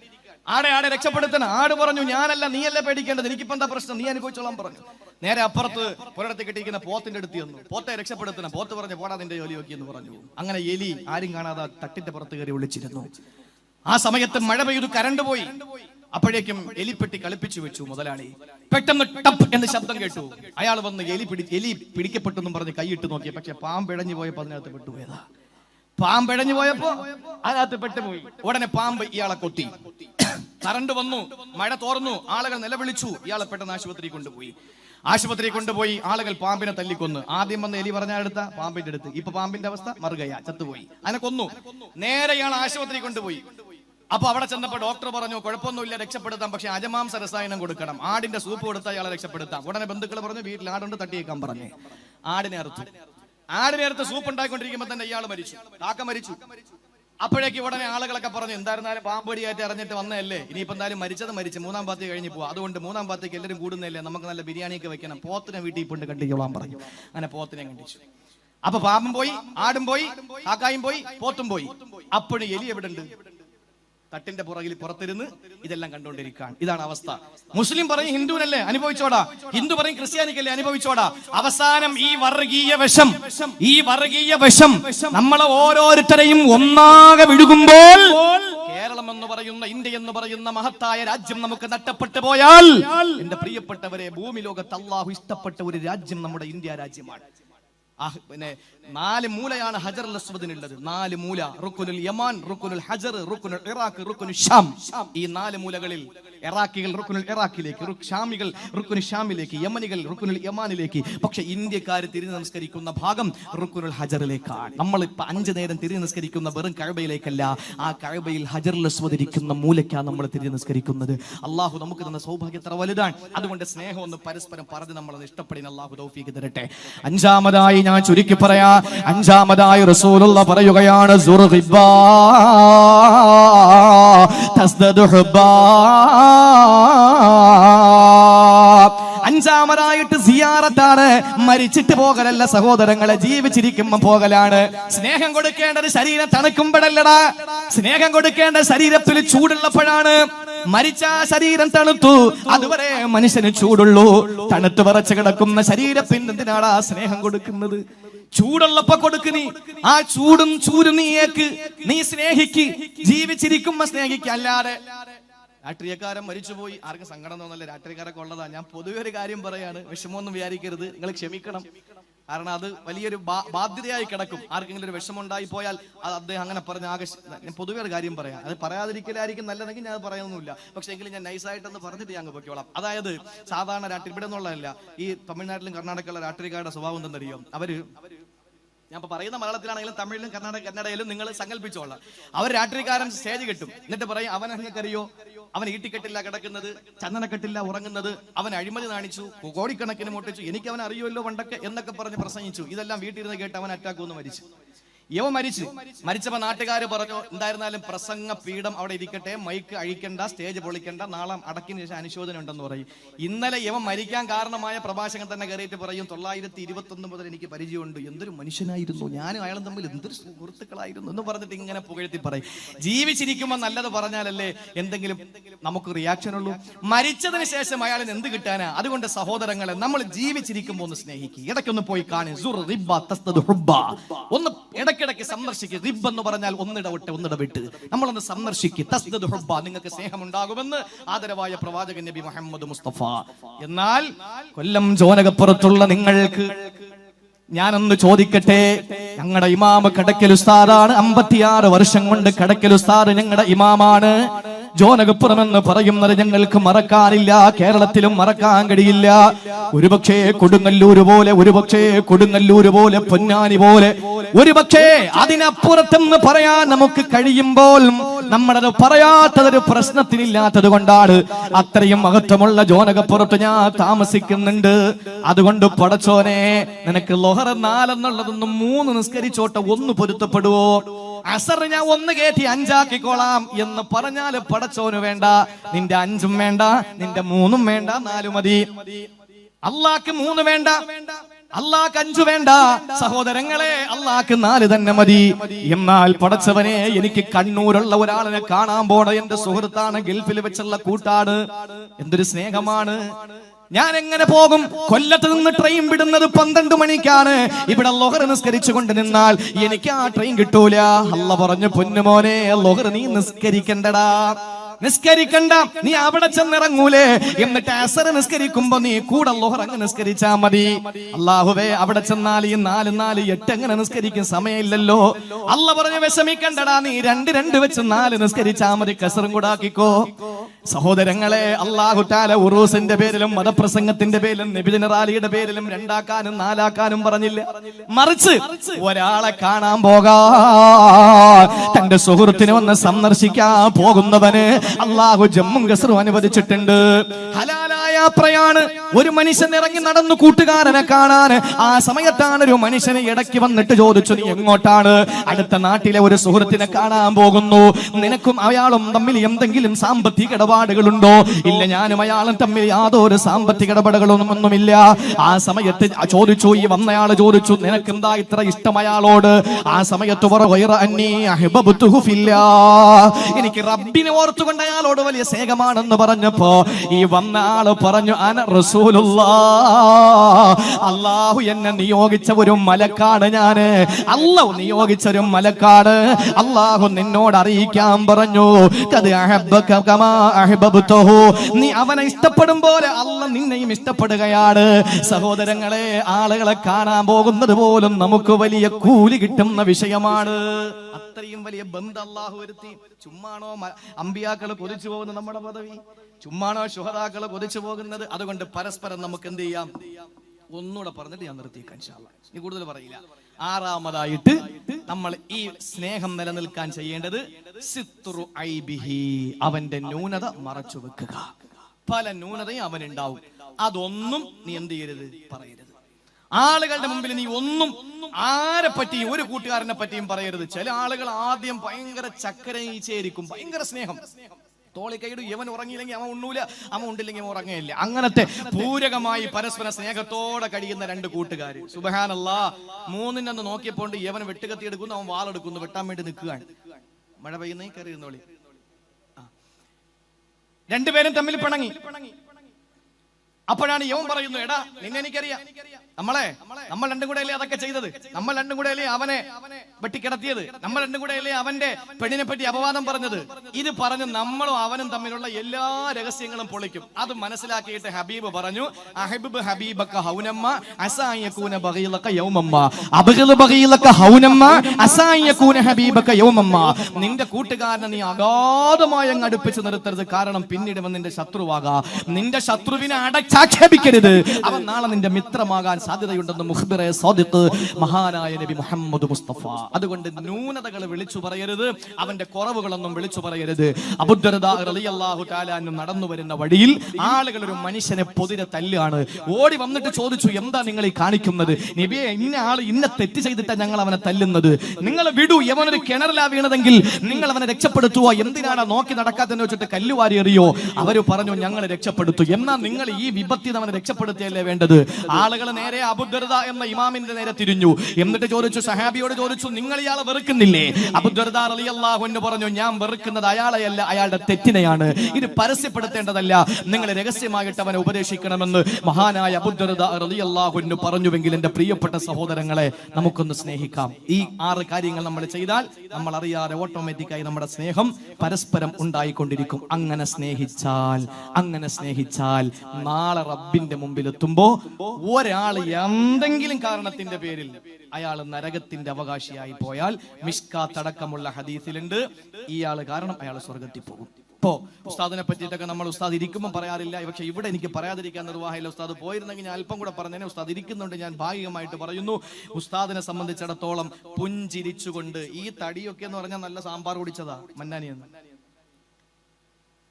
ആടെ ആടെ രക്ഷപ്പെടുത്തണം. ആട് പറഞ്ഞു ഞാനല്ല നീയല്ലേ പേടിക്കേണ്ടത്? എനിക്കിപ്പോ എന്താ പ്രശ്നം? നീ അനുഭവിച്ചോളാം പറഞ്ഞു. നേരെ അപ്പുറത്ത് പുരടത്ത് കെട്ടിയിരിക്കുന്ന പോത്തിന്റെ അടുത്ത് ചെന്നു. പോത്തെ രക്ഷപ്പെടുത്തണം. പോത്ത് പറഞ്ഞു പോടാ നിന്റെ ജോലി നോക്കി എന്ന് പറഞ്ഞു. അങ്ങനെ എലി ആരും കാണാതെ തട്ടിന്റെ പുറത്ത് കയറി വിളിച്ചിരുന്നു ആ സമയത്ത് മഴ പെയ്തു കരണ്ട് പോയി. അപ്പോഴേക്കും എലിപ്പെട്ടി കളിപ്പിച്ചു വെച്ചു മുതലാളി. പെട്ടെന്ന് ടപ്പ് എന്ന് ശബ്ദം കേട്ടു. അയാൾ വന്ന് എലി പിടി എലി പിടിക്കപ്പെട്ടെന്നും പറഞ്ഞ് കൈയിട്ട് നോക്കി. പക്ഷെ പാമ്പിഴഞ്ഞു പോയപ്പോ അതിനകത്ത് പെട്ടുപോയതാ. പാമ്പിഴഞ്ഞു പോയപ്പോ അതിനകത്ത് പെട്ടുപോയി ഉടനെ പാമ്പ് ഇയാളെ കൊത്തി കറണ്ട് വന്നു മഴ തോർന്നു ആളുകൾ നിലവിളിച്ചു ഇയാളെ പെട്ടെന്ന് ആശുപത്രി കൊണ്ടുപോയി. ആശുപത്രി കൊണ്ടുപോയി ആളുകൾ പാമ്പിനെ തല്ലിക്കൊന്നു. ആദ്യം വന്ന് എലി പറഞ്ഞ എടുത്ത പാമ്പിന്റെ അടുത്ത്. ഇപ്പൊ പാമ്പിന്റെ അവസ്ഥ മറുകയ ചത്തുപോയി. അതിനെ കൊന്നു. നേരെ ഇയാൾ ആശുപത്രി കൊണ്ടുപോയി. അപ്പൊ അവിടെ ചെന്നപ്പോ ഡോക്ടർ പറഞ്ഞു കുഴപ്പമൊന്നുമില്ല രക്ഷപ്പെടുത്താം. പക്ഷെ അജമാംസ രസായനം കൊടുക്കണം. ആടിന്റെ സൂപ്പ് കൊടുത്താൽ ഇയാളെ രക്ഷപ്പെടുത്താം. ഉടനെ ബന്ധുക്കൾ പറഞ്ഞു വീട്ടിൽ ആടുണ്ട് തട്ടിയേക്കാൻ പറഞ്ഞു. ആടിനെ അറുത്തു. ആടിനെ നേരത്തെ സൂപ്പ് ഉണ്ടായിക്കൊണ്ടിരിക്കുമ്പോ തന്നെ ഇയാൾ മരിച്ചു. കാക്ക മരിച്ചു. അപ്പോഴേക്ക് ഉടനെ ആളുകളൊക്കെ പറഞ്ഞു എന്തായിരുന്നാലും പാമ്പടിയായിട്ട് അറിഞ്ഞിട്ട് വന്നതല്ലേ? ഇനിയിപ്പോ എന്തായാലും മരിച്ചത് മരിച്ചു മൂന്നാം പാത്തി കഴിഞ്ഞു പോകും അതുകൊണ്ട് മൂന്നാം പാത്തിക്ക് എല്ലാവരും കൂടുന്നില്ലേ നമുക്ക് നല്ല ബിരിയാണിയൊക്കെ വെക്കണം. പോത്തിനെ വീട്ടിൽ കൊണ്ട് കണ്ടിക്കോളാൻ പറഞ്ഞു. അങ്ങനെ പോത്തിനെ കണ്ടിച്ചു. അപ്പൊ പാമ്പും പോയി ആടും പോയി കാക്കായും പോയി പോത്തും പോയി. അപ്പോഴും എലി എവിടെ ഉണ്ട് തട്ടിന്റെ പുറകിൽ പുറത്തിരുന്ന് ഇതെല്ലാം കണ്ടുകൊണ്ടിരിക്കുകയാണ് ഇതാണ് അവസ്ഥ. മുസ്ലിം പറയും ഹിന്ദുവിനല്ലേ അനുഭവിച്ചോടാ. ഹിന്ദു പറയും ക്രിസ്ത്യാനിക്കല്ലേ അനുഭവിച്ചോടാ. അവസാനം ഈ വർഗീയ വിഷം ഈ വർഗീയ വിഷം നമ്മളെ ഓരോരുത്തരെയും ഒന്നാകെ വിഴുകുമ്പോൾ കേരളം എന്ന് പറയുന്ന ഇന്ത്യ എന്ന് പറയുന്ന മഹത്തായ രാജ്യം നമുക്ക് നഷ്ടപ്പെട്ടു പോയാൽ എന്റെ പ്രിയപ്പെട്ടവരെ ഭൂമി ലോകത്ത് അള്ളാഹു ഇഷ്ടപ്പെട്ട ഒരു രാജ്യം നമ്മുടെ ഇന്ത്യ രാജ്യമാണ്. പിന്നെ നാല് മൂലയാണ് ഹജർ അസ്വദിനുള്ളത്. നാല് മൂല റുക്കുനുൽ യമാൻ റുക്കുനുൽ ഹജർ റുക്കുനുൽ ഇറാഖ് റുക്കുനുൽ ഷാം ഈ നാല് മൂലകളിൽ ഇറാഖികൾ റുക്കുനുൽ ഇറാഖിലേക്ക് ഷാമികൾ റുക്കുനു ഷാമിലേക്ക് യമനികൾ റുക്കുനുൽ യമാനിലേക്ക്. പക്ഷെ ഇന്ത്യക്കാർ തിരിഞ്ഞു നമസ്കരിക്കുന്ന ഭാഗം റുക്കുനുൽ ഹജറിലേക്കാണ്. നമ്മൾ ഇപ്പൊ അഞ്ചു നേരം തിരിഞ്ഞു നമസ്കരിക്കുന്ന വെറും കഴബയിലേക്കല്ല. ആ കഴബയിൽ ഹജറിൽ സ്വദരിക്കുന്ന മൂലയ്ക്കാണ് നമ്മൾ തിരിഞ്ഞു നമസ്കരിക്കുന്നത് അള്ളാഹു നമുക്ക് തന്ന സൗഭാഗ്യം എത്ര വലുതാണ്. അതുകൊണ്ട് സ്നേഹം ഒന്ന് പരസ്പരം പറഞ്ഞ് നമ്മൾ ഇഷ്ടപ്പെടുന്ന അള്ളാഹു തൗഫീക്ക് തരട്ടെ. അഞ്ചാമതായി ഞാൻ ചുരുക്കി പറയാ. അഞ്ചാമതായി റസൂലുള്ള പറയുകയാണ് സുർഹിബ്ബാ, തസ്ദദു ഹുബ്ബാ. അഞ്ചാമതായിട്ട് സിയാറത്താണ്. മരിച്ചിട്ട് പോകലല്ല സഹോദരങ്ങളെ ജീവിച്ചിരിക്കുമ്പോ പോകലാണ്. സ്നേഹം കൊടുക്കേണ്ടത് ശരീരം തണുക്കുമ്പോഴല്ലടാ. സ്നേഹം കൊടുക്കേണ്ട ശരീരത്തിൽ ചൂടുള്ളപ്പോഴാണ്. മരിച്ച ശരീരം തണുത്തു. അതുവരെ മനുഷ്യന് ചൂടുള്ളൂ. തണുത്ത് പറച്ചു കിടക്കുന്ന ശരീരത്തിന് എന്തിനാടാ സ്നേഹം കൊടുക്കുന്നത്? ചൂടുള്ളപ്പോ കൊടുക്ക് നീ. ആ ചൂടും ചൂരും നീയേക്ക് നീ സ്നേഹിക്ക്. ജീവിച്ചിരിക്കുമ്പോ സ്നേഹിക്ക. അല്ലാതെ രാഷ്ട്രീയക്കാരൻ മരിച്ചുപോയി. ആർക്കും സങ്കടം തോന്നല്ല? രാഷ്ട്രീയക്കാരൊക്കെ ഉള്ളതാ. ഞാൻ പൊതുവെ ഒരു കാര്യം പറയാണ്. വിഷമമൊന്നും വിചാരിക്കരുത്. നിങ്ങൾ ക്ഷമിക്കണം. കാരണം അത് വലിയൊരു ബാധ്യതയായി കിടക്കും. ആർക്കെങ്കിലും ഒരു വിഷമം ഉണ്ടായി പോയാൽ അത് അദ്ദേഹം അങ്ങനെ പറഞ്ഞ ആകെ ഞാൻ പൊതുവെ ഒരു കാര്യം പറയാം. അത് പറയാതിരിക്കലായിരിക്കും നല്ലതെങ്കിൽ ഞാൻ അത് പറയുന്നില്ല പക്ഷെ എങ്കിലും ഞാൻ നൈസായിട്ടൊന്ന് പറഞ്ഞിട്ട് ഞാൻ പൊക്കോളാം അതായത് സാധാരണ രാഷ്ട്രീയ ഇവിടെ നിന്നുള്ളതല്ല ഈ തമിഴ്നാട്ടിലും കർണാടകയിലുള്ള രാഷ്ട്രീയക്കാരുടെ സ്വഭാവം എന്തെന്നറിയോ? അവർ ഞാൻ പറയുന്ന മലയാളത്തിലാണെങ്കിലും തമിഴിലും കർണാടക കന്നഡയിലും നിങ്ങൾ സങ്കല്പിച്ചോളാം. അവർ രാത്രികാലം സ്റ്റേജ് കെട്ടും. എന്നിട്ട് പറയും അവൻ നിങ്ങൾക്കറിയോ അവൻ ഈട്ടിക്കെട്ടില്ല കിടക്കുന്നത് ചന്ദനക്കെട്ടില്ല ഉറങ്ങുന്നത് അവൻ അഴിമതി നാണിച്ചു കോടിക്കണക്കിന് മുട്ടിച്ചു എനിക്ക് അവൻ അറിയുമല്ലോ പണ്ടൊക്കെ എന്നൊക്കെ പറഞ്ഞ് പ്രസംഗിച്ചു. ഇതെല്ലാം വീട്ടിൽ വീട്ടിലിരുന്ന് കേട്ട് അവൻ അറ്റാക്ക് മരിച്ചു. യവ മരിച്ചു. മരിച്ചപ്പോ നാട്ടുകാർ പറഞ്ഞു എന്തായിരുന്നാലും പ്രസംഗ പീഠം അവിടെ ഇരിക്കട്ടെ മൈക്ക് അഴിക്കണ്ട സ്റ്റേജ് പൊളിക്കണ്ട നാളെ അടക്കിന് ശേഷം അനുശോചനം ഉണ്ടെന്ന് പറയും. ഇന്നലെ യവ മരിക്കാൻ കാരണമായ പ്രഭാഷകൻ തന്നെ കയറിയിട്ട് പറയും തൊള്ളായിരത്തി ഇരുപത്തി ഒന്ന് മുതൽ എനിക്ക് പരിചയമുണ്ട്. എന്തൊരു മനുഷ്യനായിരുന്നു. ഞാനും അയാളും തമ്മിൽ എന്തൊരു സുഹൃത്തുക്കളായിരുന്നു. എന്ന് പറഞ്ഞിട്ട് ഇങ്ങനെ പുകഴ്ത്തി പറയും. ജീവിച്ചിരിക്കുമ്പോൾ നല്ലത് പറഞ്ഞാലല്ലേ എന്തെങ്കിലും നമുക്ക് റിയാക്ഷൻ ഉള്ളൂ? മരിച്ചതിന് ശേഷം അയാളിന് എന്ത് കിട്ടാനാ? അതുകൊണ്ട് സഹോദരങ്ങളെ നമ്മൾ ജീവിച്ചിരിക്കുമ്പോൾ ഒന്ന് സ്നേഹിക്കുക ഇടയ്ക്കൊന്ന് പോയി കാണുക ഒന്ന് ഇടയ്ക്ക് ഇടയ്ക്കിടയ്ക്ക് സന്ദർശിക്കുക റിബ് എന്ന് പറഞ്ഞാൽ ഒന്നിടവിട്ട് ഒന്നിടവിട്ട് നമ്മളൊന്ന് സന്ദർശിക്കുക തസ്തദ് ഹുബ്ബ നിങ്ങൾക്ക് സ്നേഹമുണ്ടാകുമെന്ന് ആദരവായ പ്രവാചകൻ നബി മുഹമ്മദ് മുസ്തഫ. എന്നാൽ കൊല്ലം ജോനകപ്പുറത്തുള്ള നിങ്ങൾക്ക് ഞാനൊന്ന് ചോദിക്കട്ടെ? ഞങ്ങളുടെ ഇമാമ് കടക്കൽ ഉസ്താദാണ്. അമ്പത്തിയാറ് വർഷം കൊണ്ട് കടക്കൽ ഉസ്താദ് ഞങ്ങളുടെ ഇമാമാണ്. ജോനകപ്പുറം എന്ന് പറയുന്നത് ഞങ്ങൾക്ക് മറക്കാനില്ല കേരളത്തിലും മറക്കാൻ കഴിയില്ല. ഒരുപക്ഷേ കൊടുങ്ങല്ലൂര് പോലെ ഒരുപക്ഷേ കൊടുങ്ങല്ലൂര് പോലെ പൊന്നാനി പോലെ ഒരുപക്ഷേ അതിനപ്പുറത്തെന്ന് പറയാൻ നമുക്ക് കഴിയുമ്പോൾ നമ്മളത് പറയാത്തതൊരു പ്രശ്നത്തിനില്ലാത്തത് കൊണ്ടാണ് അത്രയും മഹത്വമുള്ള ജോനകപ്പുറത്ത് ഞാൻ താമസിക്കുന്നുണ്ട്. അതുകൊണ്ട് പടച്ചോനെ നിനക്ക് ലൊഹറ നാലെന്നുള്ളതൊന്നും മൂന്ന് നിസ്കരിച്ചോട്ടെ ഒന്ന് പൊരുത്തപ്പെടുവോ? അസർ ഞാൻ ഒന്ന് കേട്ടി അഞ്ചാക്കിക്കോളാം എന്ന് പറഞ്ഞാൽ പടച്ചോന് വേണ്ട. നിന്റെ അഞ്ചും വേണ്ട നിന്റെ മൂന്നും വേണ്ട നാലു മതി. അള്ളാക്ക് മൂന്ന് വേണ്ട അള്ളാക്ക് അഞ്ചു വേണ്ട. സഹോദരങ്ങളെ അള്ളാക്ക് നാല് തന്നെ മതി. എന്നാൽ പടച്ചവനെ എനിക്ക് കണ്ണൂരുള്ള ഒരാളിനെ കാണാൻ പോണ എന്റെ സുഹൃത്താണ് ഗൾഫിൽ വെച്ചുള്ള കൂട്ടാണ്. എന്തൊരു സ്നേഹമാണ്. ഞാൻ എങ്ങനെ പോകും? കൊല്ലത്ത് നിന്ന് ട്രെയിൻ വിടുന്നത് പന്ത്രണ്ട് മണിക്കാണ്. ഇവിടെ ലൊഹർ നിസ്കരിച്ചു കൊണ്ട് നിന്നാൽ എനിക്ക് ആ ട്രെയിൻ കിട്ടൂല. അല്ല പറഞ്ഞു പൊന്നുമോനെ ലൊഹർ നീ നിസ്കരിക്കണ്ടടാ. നിസ്കരിക്കണ്ട നീ അവിടെ ചെന്നിറങ്ങൂലേ. എന്നിട്ട് അസർ നിസ്കരിക്കുമ്പോ നീ കൂടെ ലോഹർ അങ്ങ് നിസ്കരിച്ചാ മതി. അള്ളാഹുവേ അവിടെ ചെന്നാൽ ഈ നാല് നാല് എട്ട് അങ്ങനെ നിസ്കരിക്കും? സമയമില്ലല്ലോ. അല്ല പറഞ്ഞ് വിഷമിക്കണ്ടടാ നീ രണ്ട് രണ്ട് വെച്ച് നാല് നിസ്കരിച്ചാ മതി കസറും കൂടെ ആക്കിക്കോ. സഹോദരങ്ങളെ അള്ളാഹുറ്റാല ഉറൂസിന്റെ പേരിലും മതപ്രസംഗത്തിന്റെ പേരിലും നബിദിന റാലിയുടെ പേരിലും രണ്ടാക്കാനും നാലാക്കാനും പറഞ്ഞില്ല. മറിച്ച് ഒരാളെ കാണാൻ പോകാ. തന്റെ സുഹൃത്തിനെ ഒന്ന് സന്ദർശിക്കാൻ പോകുന്നവന് അള്ളാഹു ജമ്മും കസറും അനുവദിച്ചിട്ടുണ്ട്. ഹലാലായ യാത്രയാണ്. ഒരു മനുഷ്യൻ ഇറങ്ങി നടന്നു കൂട്ടുകാരനെ കാണാൻ. ആ സമയത്താണ് ഒരു മനുഷ്യനെ ഇടയ്ക്ക് വന്നിട്ട് ചോദിച്ചു നീ എങ്ങോട്ടാണ്? അടുത്ത നാട്ടിലെ ഒരു സുഹൃത്തിനെ കാണാൻ പോകുന്നു. നിനക്കും അയാളും തമ്മിൽ എന്തെങ്കിലും സാമ്പത്തിക ഇടപാടുകളുണ്ടോ? ഇല്ല ഞാനും അയാളും തമ്മിൽ യാതൊരു സാമ്പത്തിക ഇടപാടുകളൊന്നും ഒന്നുമില്ല ആ സമയത്ത് ചോദിച്ചു ഈ വന്നയാൾ ചോദിച്ചു നിനക്ക് എന്താ ഇത്ര ഇഷ്ടം അയാളോട്? ആ സമയത്ത്. എനിക്ക് റബ്ബിനെ ഓർത്തുകൊണ്ട് അയാളോട് വലിയ സ്നേഹമാണെന്ന് പറഞ്ഞപ്പോ ഈ വന്ന ആൾ പറഞ്ഞു അന റസൂലുള്ളാ അള്ളാഹു എന്നെ നിയോഗിച്ച ഒരു മലക്കാണ് ഞാൻ. അള്ളാഹു നിയോഗിച്ച ഒരു മലക്കാട് അള്ളാഹു നിന്നോട് അറിയിക്കാൻ പറഞ്ഞു. നീ അവനെ ഇഷ്ടപ്പെടും പോലെ അല്ല നിന്നെയും ഇഷ്ടപ്പെടുകയാണ്. സഹോദരങ്ങളെ ആളുകളെ കാണാൻ പോകുന്നത് പോലും നമുക്ക് വലിയ കൂലി കിട്ടുന്ന വിഷയമാണ്. അത്രയും വലിയ ബന്ധം അള്ളാഹു വരുത്തി. ചുമ്മാണോ അമ്പിയാക്കൾ കൊതിച്ചു പോകുന്നത് നമ്മുടെ പദവി? ചുമ്മാണോ ശുഹതാക്കൾ കൊതിച്ചു പോകുന്നത്? അതുകൊണ്ട് പരസ്പരം നമുക്ക് എന്ത് ചെയ്യാം? ഒന്നുകൂടെ പറഞ്ഞിട്ട് ഞാൻ നിർത്തിയേക്കാം ഇൻഷാ അല്ലാ. ഇനി കൂടുതൽ പറയില്ല. ആറാമതായിട്ട് നമ്മൾ ഈ സ്നേഹം നിലനിൽക്കാൻ ചെയ്യേണ്ടത് സിത്രു ഐബിഹി അവന്റെ ന്യൂനത മറച്ചു വെക്കുക. പല ന്യൂനതയും അവനുണ്ടാവും. അതൊന്നും നീ എന്ത് ചെയ്യരുത്? പറയരുത്. ആളുകളുടെ മുമ്പിൽ നീ ഒന്നും ആരെ പറ്റിയും ഒരു കൂട്ടുകാരനെ പറ്റിയും പറയരുത്. ചില ആളുകൾ ആദ്യം ഭയങ്കര ചക്കര ഈച്ചയായിരിക്കും ഭയങ്കര സ്നേഹം. തോളി കൈയിടും ഇവൻ ഉറങ്ങിയില്ലെങ്കിൽ അവൻ ഉണ്ണൂല അവൻ ഉണ്ടില്ലെങ്കിൽ അവൻ ഉറങ്ങയില്ല. അങ്ങനത്തെ പൂരകമായി പരസ്പര സ്നേഹത്തോടെ കഴിയുന്ന രണ്ട് കൂട്ടുകാർ സുബഹാനല്ല മൂന്നിന്റെ അന്ന് നോക്കിയപ്പോൾ ഇവൻ വെട്ടുകത്തി എടുക്കുന്നു അവൻ വാളെടുക്കുന്നു വെട്ടാൻ വേണ്ടി നിൽക്കുകയാണ്. മഴ പെയ്യുന്നേ കയറി ഇരുന്നോളി. രണ്ടുപേരും തമ്മിൽ പിണങ്ങി. അപ്പോഴാണ് യവൻ പറയുന്നു എടാ നിന്നെ എനിക്കറിയാം. നമ്മളെ നമ്മൾ രണ്ടും കൂടെ അല്ലേ അതൊക്കെ ചെയ്തത്. നമ്മൾ രണ്ടും കൂടെ അല്ലേ അവനെ വെട്ടിക്കിടത്തിയത്. നമ്മൾ രണ്ടും കൂടെ അല്ലേ അവന്റെ പെണ്ണിനെ പറ്റി അപവാദം പറഞ്ഞത്. ഇത് പറഞ്ഞ് നമ്മളും അവനും തമ്മിലുള്ള എല്ലാ രഹസ്യങ്ങളും പൊളിക്കും. അത് മനസ്സിലാക്കിയിട്ട് ഹബീബ് പറഞ്ഞു അഹബിബ് ഹബീബക്ക ഹൗനമ്മ അസായക്കൂന ബഗീലക്ക യൗമമ്മ. അബഗിൽ ബഗീലക്ക ഹൗനമ്മ അസായക്കൂന ഹബീബക്ക യൗമമ്മ. നിന്റെ കൂട്ടുകാരനെ നീ അഗാധമായി അങ്ങ് അടുപ്പിച്ച് നിർത്തരുത്. കാരണം പിന്നീട് നിന്റെ ശത്രുവാകാം. നിന്റെ ശത്രുവിനെ അടച്ചാക്ഷേപിക്കരുത് അവൻ നാളെ നിന്റെ മിത്രമാകാൻ സാധ്യതയുണ്ടെന്ന് മുഹബിറെ സാദിഖ് മഹാനായ നബി മുഹമ്മദ് മുസ്തഫ. അതുകൊണ്ട് ന്യൂനതകൾ വിളിച്ചു പറയരുത് അവന്റെ കുറവുകളൊന്നും വിളിച്ചു പറയരുത്. അബുദ്ദർദാഹു താലാനും നടന്നു വരുന്ന വഴിയിൽ ആളുകൾ ഒരു മനുഷ്യനെ പൊതിരെ തല്ലാണ് ഓടി വന്നിട്ട് ചോദിച്ചു എന്താ നിങ്ങൾ ഈ കാണിക്കുന്നത്? നബിയെ ഇന്ന ആൾ ഇന്ന തെറ്റ് ചെയ്തിട്ടാ ഞങ്ങൾ അവനെ തല്ലുന്നത്? നിങ്ങൾ വിടൂ യവനൊരു കിണറിലാ വീണതെങ്കിൽ നിങ്ങൾ അവനെ രക്ഷപ്പെടുത്തുവോ? എന്തിനാണ് നോക്കി നടക്കാത്തെന്ന് വെച്ചിട്ട് കല്ലുവാരി എറിയോ? അവർ പറഞ്ഞു ഞങ്ങൾ രക്ഷപ്പെടുത്തു. എന്നാ നിങ്ങൾ ഈ വിപത്തിൽ അവനെ രക്ഷപ്പെടുത്തിയല്ലേ വേണ്ടത്? ആളുകൾ നേരെ അബുദർദ എന്ന ഇമാമിന്റെ നേരെ തിരിഞ്ഞു. എന്നിട്ട് ചോദിച്ചു സഹാബിയോട് ചോദിച്ചു നിങ്ങൾ ഇയാളെ വെറുക്കുന്നില്ലേ? അബുദ്ധരത അലി അള്ളാഹു പറഞ്ഞു ഞാൻ വെറുക്കുന്നത് അയാളെയല്ല അയാളുടെ തെറ്റിനെയാണ്. ഇത് പരസ്യപ്പെടുത്തേണ്ടതല്ല. നിങ്ങൾ രഹസ്യമായിട്ട് അവനെ ഉപദേശിക്കണമെന്ന് മഹാനായ അബുദ്ധരത അലി എന്ന് പറഞ്ഞുവെങ്കിൽ എന്റെ പ്രിയപ്പെട്ട സഹോദരങ്ങളെ നമുക്കൊന്ന് സ്നേഹിക്കാം. ഈ ആറ് കാര്യങ്ങൾ നമ്മൾ ചെയ്താൽ നമ്മൾ അറിയാതെ ഓട്ടോമാറ്റിക്കായി നമ്മുടെ സ്നേഹം പരസ്പരം ഉണ്ടായിക്കൊണ്ടിരിക്കും. അങ്ങനെ സ്നേഹിച്ചാൽ അങ്ങനെ സ്നേഹിച്ചാൽ റബ്ബിന്റെ മുമ്പിൽ എത്തുമ്പോ ഒരാൾ എന്തെങ്കിലും കാരണത്തിന്റെ പേരിൽ അയാൾ നരകത്തിന്റെ അവകാശിയായി പോയാൽ മിഷ്കാത്ത് അടക്കമുള്ള ഹദീസിലുണ്ട്. ഇയാൾ കാരണം അയാൾ സ്വർഗത്തിൽ പോകും. ഇപ്പോ ഉസ്താദിനെ പറ്റിയിട്ടൊക്കെ നമ്മൾ ഉസ്താദ് ഇരിക്കുമ്പോൾ പറയാറില്ല. പക്ഷെ ഇവിടെ എനിക്ക് പറയാതിരിക്കാൻ നിർവാഹമില്ല ഉസ്താദ് പോയിരുന്നെങ്കിൽ ഞാൻ അല്പം കൂടെ പറഞ്ഞേനെ. ഉസ്താദ് ഇരിക്കുന്നുണ്ട്. ഞാൻ ഭാഗികമായിട്ട് പറയുന്നു. ഉസ്താദിനെ സംബന്ധിച്ചിടത്തോളം പുഞ്ചിരിച്ചുകൊണ്ട് ഈ തടിയൊക്കെ എന്ന് പറഞ്ഞാൽ നല്ല സാമ്പാർ കുടിച്ചതാ മന്നാനിയെന്ന്.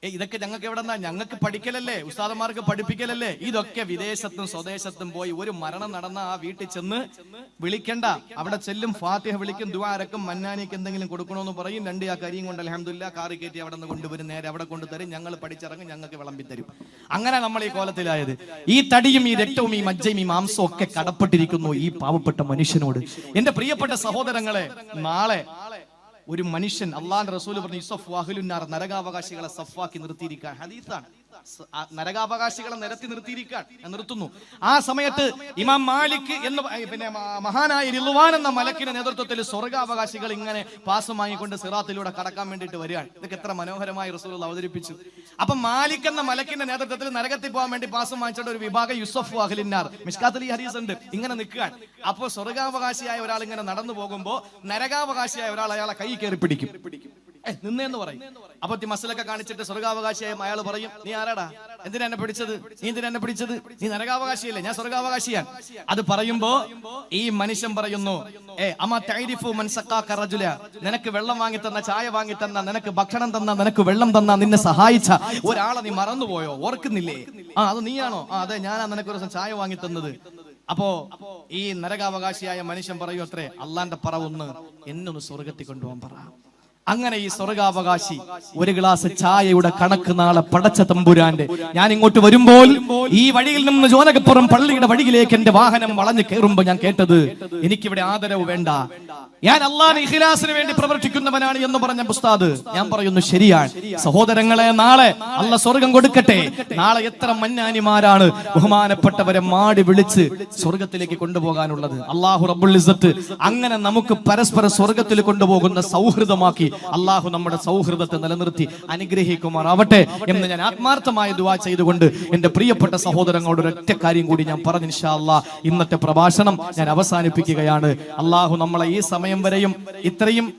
ഏ ഇതൊക്കെ ഞങ്ങൾക്ക് എവിടെന്നാ? ഞങ്ങൾക്ക് പഠിക്കലല്ലേ? ഉസ്താദന്മാർക്ക് പഠിപ്പിക്കലല്ലേ? ഇതൊക്കെ വിദേശത്തും സ്വദേശത്തും പോയി ഒരു മരണം നടന്ന ആ വീട്ടിൽ ചെന്ന് വിളിക്കണ്ട. അവിടെ ചെല്ലും ഫാത്തിഹ വിളിക്കും ദുവാരക്കും മന്നാനിക്ക് എന്തെങ്കിലും കൊടുക്കണമെന്ന് പറയും. രണ്ട് ആ കരിയും കൊണ്ട് അലഹമില്ല കാറി കയറ്റി അവിടെ നിന്ന് കൊണ്ടുവരും. നേരെ അവിടെ കൊണ്ടുതരും. ഞങ്ങൾ പഠിച്ചിറങ്ങും ഞങ്ങൾക്ക് വിളമ്പി തരും അങ്ങനെ നമ്മൾ ഈ കോലത്തിലായത്. ഈ തടിയും ഈ രക്തവും ഈ മജ്ജയും ഈ മാംസവും ഒക്കെ കടപ്പെട്ടിരിക്കുന്നു ഈ പാവപ്പെട്ട മനുഷ്യനോട്. എന്റെ പ്രിയപ്പെട്ട സഹോദരങ്ങളെ നാളെ ഒരു മനുഷ്യൻ അള്ളാഹ് റസൂൽ പറഞ്ഞു യുസഫ് വാഹുലുന്നാർ നരകാവകാശികളെ സഫാക്കി നിർത്തിയിരിക്കാൻ. ഹദീസാണ്. നരകാവകാശികളെ നിരത്തി നിർത്തിയിരിക്കാൻ നിർത്തുന്നു. ആ സമയത്ത് ഇമാം മാലിക് എന്ന് പിന്നെ മഹാനായ റിളുവാൻ എന്ന മലക്കിന്റെ നേതൃത്വത്തിൽ സ്വർഗാവകാശികൾ ഇങ്ങനെ പാസ് വാങ്ങിക്കൊണ്ട് സിറാത്തിലൂടെ കടക്കാൻ വേണ്ടിയിട്ട് വരികയാണ്. ഇതൊക്കെ എത്ര മനോഹരമായി റസൂൽ അവതരിപ്പിച്ചു. അപ്പൊ മാലിക് എന്ന മലക്കിന്റെ നേതൃത്വത്തിൽ നരകത്തിൽ പോകാൻ വേണ്ടി പാസ് വാങ്ങിച്ചിട്ട് ഒരു വിഭാഗം യുസഫ് വാഹലിന്നാർ മിഷ്കാത്തലി ഹരീസ് ഉണ്ട്. ഇങ്ങനെ നിൽക്കുകയാണ്. അപ്പോൾ സ്വർഗാവകാശിയായ ഒരാൾ ഇങ്ങനെ നടന്നു പോകുമ്പോൾ നരകാവകാശിയായ ഒരാൾ അയാളെ കൈ കയറി പിടിക്കും. നിന്നേന്ന് പറയും. അപ്പൊ മസിലൊക്കെ കാണിച്ചിട്ട് സ്വർഗാവകാശിയായ അയാൾ പറയും നീ ആരാടാ? എന്തിനാ എന്നെ പിടിച്ചത്? നീ എന്തിനാ എന്നെ പിടിച്ചത്? നീ നരകാവകാശിയല്ലേ? ഞാൻ സ്വർഗാവകാശിയാണ്. അത് പറയുമ്പോ ഈ മനുഷ്യൻ പറയുന്നു ഏ അമ്മ തൈരിഫു മൻസക്കാക്കറജുല നിനക്ക് വെള്ളം വാങ്ങി തന്ന ചായ വാങ്ങി തന്ന നിനക്ക് ഭക്ഷണം തന്ന നിനക്ക് വെള്ളം തന്ന നിന്നെ സഹായിച്ച ഒരാളെ നീ മറന്നുപോയോ? ഓർക്കുന്നില്ലേ? ആ അത് നീയാണോ? ആ അതെ ഞാനാ നിനക്ക് ഒരു ദിവസം ചായ വാങ്ങി തന്നത്. അപ്പോ ഈ നരകാവകാശിയായ മനുഷ്യൻ പറയൂ അത്രേ അള്ളാന്റെ പറ ഒന്ന് എന്നൊന്ന് സ്വർഗത്തിൽ കൊണ്ടുപോകാൻ പറ. അങ്ങനെ ഈ സ്വർഗാവകാശി ഒരു ഗ്ലാസ് ചായയുടെ കണക്ക് നാളെ പടച്ച തമ്പുരാന്റെ. ഞാൻ ഇങ്ങോട്ട് വരുമ്പോൾ ഈ വഴിയിൽ നിന്ന് ജോനകപ്പുറം പള്ളിയുടെ വഴിയിലേക്ക് എന്റെ വാഹനം വളഞ്ഞു കയറുമ്പോ ഞാൻ കേട്ടത് എനിക്കിവിടെ ആദരവ് വേണ്ട. ഞാൻ അള്ളാഹ് ഇഖിലാസിന് വേണ്ടി പ്രവർത്തിക്കുന്നവനാണ് എന്ന് പറഞ്ഞ പുസ്താദ് ഞാൻ പറയുന്നു ശരിയാണ്. സഹോദരങ്ങളെ നാളെ അല്ല സ്വർഗം കൊടുക്കട്ടെ. നാളെ എത്ര മഞ്ഞാനിമാരാണ് ബഹുമാനപ്പെട്ടവരെ മാടി വിളിച്ച് സ്വർഗത്തിലേക്ക് കൊണ്ടുപോകാനുള്ളത്. അള്ളാഹു റബ്ബുൽ ഇസത്ത് അങ്ങനെ നമുക്ക് പരസ്പരം സ്വർഗത്തിൽ കൊണ്ടുപോകുന്ന സൗഹൃദമാക്കി അള്ളാഹു നമ്മുടെ സൗഹൃദത്തെ നിലനിർത്തി അനുഗ്രഹിക്കുമാറാവട്ടെ എന്ന് ഞാൻ ആത്മാർത്ഥമായ ദുവാ ചെയ്തുകൊണ്ട് എന്റെ പ്രിയപ്പെട്ട സഹോദരങ്ങളോട് ഒരൊറ്റ കാര്യം കൂടി ഞാൻ പറഞ്ഞു ഇൻഷാല്ല ഇന്നത്തെ പ്രഭാഷണം ഞാൻ അവസാനിപ്പിക്കുകയാണ്. അള്ളാഹു നമ്മളെ ഈ സമയം വരെയും ഇത്രയും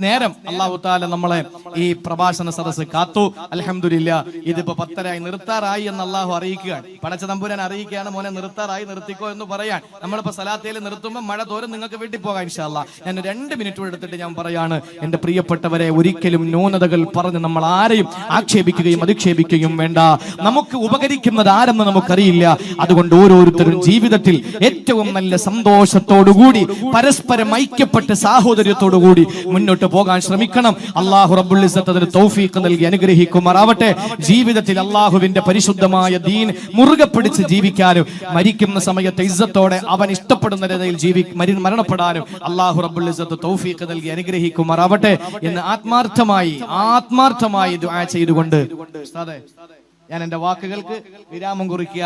നേരം അള്ളാഹു താല നമ്മളെ ഈ പ്രഭാഷണ സദസ് കാത്തു. അലഹമില്ല ഇതിപ്പോ പത്തരായി നിർത്താറായി എന്ന് അള്ളാഹു അറിയിക്കുകയാണ്. പടച്ച തമ്പുരാൻ അറിയിക്കുകയാണ് മോനെ നിർത്താറായി നിർത്തിക്കോ എന്ന് പറയാൻ. നമ്മളിപ്പോ സലാത്തയിൽ നിർത്തുമ്പോൾ മഴ തോരും നിങ്ങൾക്ക് വീട്ടിൽ പോകാം ഇൻഷാല്ല ഞാൻ രണ്ട് മിനിറ്റ് എടുത്തിട്ട് ഞാൻ പറയാണ് എന്റെ പ്രിയപ്പെട്ടവരെ ഒരിക്കലും ന്യൂനതകൾ പറഞ്ഞ് നമ്മൾ ആരെയും ആക്ഷേപിക്കുകയും അധിക്ഷേപിക്കുകയും വേണ്ട. നമുക്ക് ഉപകരിക്കുന്നത് ആരെന്ന് നമുക്കറിയില്ല. അതുകൊണ്ട് ഓരോരുത്തരും ജീവിതത്തിൽ ഏറ്റവും നല്ല സന്തോഷത്തോടുകൂടി പരസ്പരം ഐക്യപ്പെട്ട് സാഹോദര്യത്തോടുകൂടി മുന്നോട്ട് പോകാൻ ശ്രമിക്കണം. അള്ളാഹു റബ്ബുൽ ഇസ്സത്ത് അതിന് തൗഫീഖ് നൽകി അനുഗ്രഹിക്കുമാറാവട്ടെ. ജീവിതത്തിൽ അള്ളാഹുവിന്റെ പരിശുദ്ധമായ ദീൻ മുറുകെ പിടിച്ച് ജീവിക്കാനും മരിക്കുന്ന സമയത്ത് ഇസ്സത്തോടെ അവൻ ഇഷ്ടപ്പെടുന്ന രീതിയിൽ ജീവി മരി മരണപ്പെടാനും അള്ളാഹു റബ്ബുൽ ഇസ്സത്ത് തൗഫീഖ് നൽകി അനുഗ്രഹിക്കുമാറാവട്ടെ. എന്ന് ആത്മാർത്ഥമായി ആത്മാർത്ഥമായി ദുആ ചെയ്തുകൊണ്ട്. ഞാൻ എന്റെ വാക്കുകൾക്ക് വിരാമം കുറിക്കുക